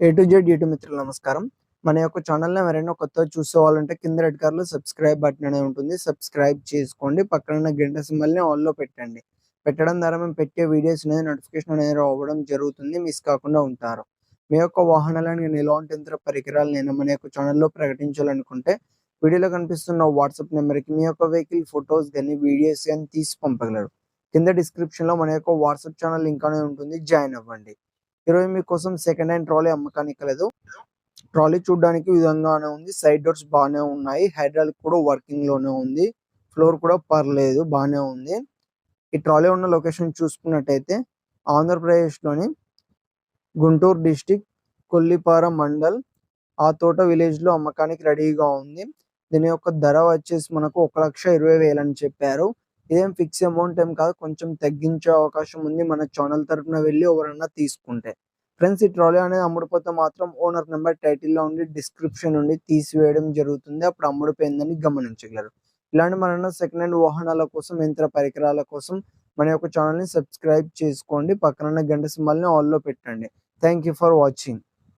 A to Z YouTube మిత్రులు నమస్కారం. మన యొక్క ఛానల్ని ఎవరైనా కొత్తగా చూసుకోవాలంటే కింద రెడ్ కలర్లో సబ్స్క్రైబ్ బటన్ అనేది ఉంటుంది. సబ్స్క్రైబ్ చేసుకోండి. పక్కన ఉన్న గంట సింబల్ని ఆల్లో పెట్టండి. పెట్టడం ద్వారా మేము పెట్టే వీడియోస్ అనేది నోటిఫికేషన్ అనేది రావడం జరుగుతుంది. మిస్ కాకుండా ఉంటారు. మీ యొక్క వాహనాలను నేను ఎలాంటి ఇతర పరికరాలు నేను మన యొక్క ఛానల్లో ప్రకటించాలనుకుంటే వీడియోలో కనిపిస్తున్న వాట్సాప్ నెంబర్కి మీ యొక్క వెహికల్ ఫొటోస్ కానీ వీడియోస్ కానీ తీసి పంపగలరు. కింద డిస్క్రిప్షన్లో మన యొక్క వాట్సాప్ ఛానల్ లింక్ అనేది ఉంటుంది. జాయిన్ అవ్వండి. ఈరోజు మీకోసం సెకండ్ హ్యాండ్ ట్రాలీ అమ్మకానికి లేదు ట్రాలీ చూడడానికి విధంగానే ఉంది. సైడ్ డోర్స్ బాగానే ఉన్నాయి. హైడ్రాలిక్ కూడా వర్కింగ్లోనే ఉంది. ఫ్లోర్ కూడా పర్లేదు బాగానే ఉంది. ఈ ట్రాలీ ఉన్న లొకేషన్ చూసుకున్నట్టయితే ఆంధ్రప్రదేశ్లోని గుంటూరు డిస్టిక్ కొల్లిపార మండల్ ఆ తోట విలేజ్లో అమ్మకానికి రెడీగా ఉంది. దీని యొక్క ధర వచ్చేసి మనకు ఒక లక్ష ఇరవై వేలు అని చెప్పారు. ఇదేం ఫిక్స్ అమౌంట్ ఏం కాదు. కొంచెం తగ్గించే అవకాశం ఉంది మన ఛానల్ తరపున వెళ్ళి ఎవరన్నా తీసుకుంటే. ఫ్రెండ్స్ ఈ ట్రాలీ అనేది అమ్ముడుపోతే మాత్రం ఓనర్ నెంబర్ టైటిల్లో ఉండి డిస్క్రిప్షన్ నుండి తీసివేయడం జరుగుతుంది. అప్పుడు అమ్ముడుపోయిందని గమనించగలరు. ఇలాంటి మన సెకండ్ హ్యాండ్ వాహనాల కోసం యంత్ర పరికరాల కోసం మన యొక్క ఛానల్ని సబ్స్క్రైబ్ చేసుకోండి. పక్కన గంట సింబల్ని ఆల్లో పెట్టండి. Thank you for watching